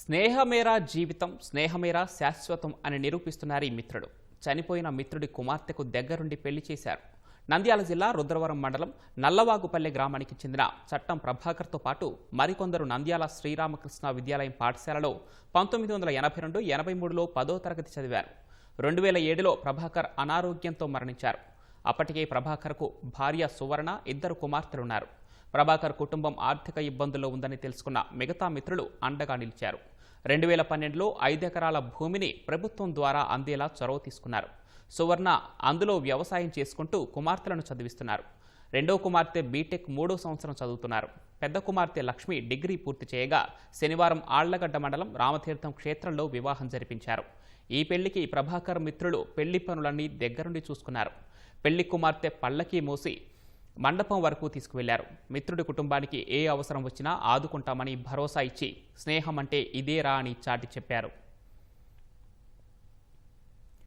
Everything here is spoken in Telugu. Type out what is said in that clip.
స్నేహమేరా జీవితం స్నేహమేరా శాశ్వతం అని నిరూపిస్తున్నారు ఈ మిత్రుడు. చనిపోయిన మిత్రుడి కుమార్తెకు దగ్గరుండి పెళ్ళి చేశారు. నంద్యాల జిల్లా రుద్రవరం మండలం నల్లవాగుపల్లె గ్రామానికి చెందిన చట్టం ప్రభాకర్తో పాటు మరికొందరు నంద్యాల శ్రీరామకృష్ణ విద్యాలయం పాఠశాలలో పంతొమ్మిది వందల ఎనభై రెండు ఎనభై మూడులో పదో తరగతి చదివారు. రెండు వేల ఏడులో ప్రభాకర్ అనారోగ్యంతో మరణించారు. అప్పటికే ప్రభాకర్కు భార్య సువర్ణ ఇద్దరు కుమార్తెలున్నారు. ప్రభాకర్ కుటుంబం ఆర్థిక ఇబ్బందుల్లో ఉందని తెలుసుకున్న మిగతా మిత్రులు అండగా నిలిచారు. రెండు వేల పన్నెండులో ఐదెకరాల భూమిని ప్రభుత్వం ద్వారా అందేలా చొరవ తీసుకున్నారు. సువర్ణ అందులో వ్యవసాయం చేసుకుంటూ కుమార్తెలను చదివిస్తున్నారు. రెండో కుమార్తె బీటెక్ మూడో సంవత్సరం చదువుతున్నారు. పెద్ద కుమార్తె లక్ష్మి డిగ్రీ పూర్తి చేయగా శనివారం ఆళ్ళగడ్డ మండలం రామతీర్థం క్షేత్రంలో వివాహం జరిపించారు. ఈ పెళ్ళికి ప్రభాకర్ మిత్రులు పెళ్ళి పనులన్నీ దగ్గరుండి చూసుకున్నారు. పెళ్ళి కుమార్తె పల్లకి మోసి మండపం వరకు తీసుకువెళ్ళారు. మిత్రుడి కుటుంబానికి ఏ అవసరం వచ్చినా ఆదుకుంటామని భరోసా ఇచ్చి స్నేహం అంటే ఇదేరా అని చాటి చెప్పారు.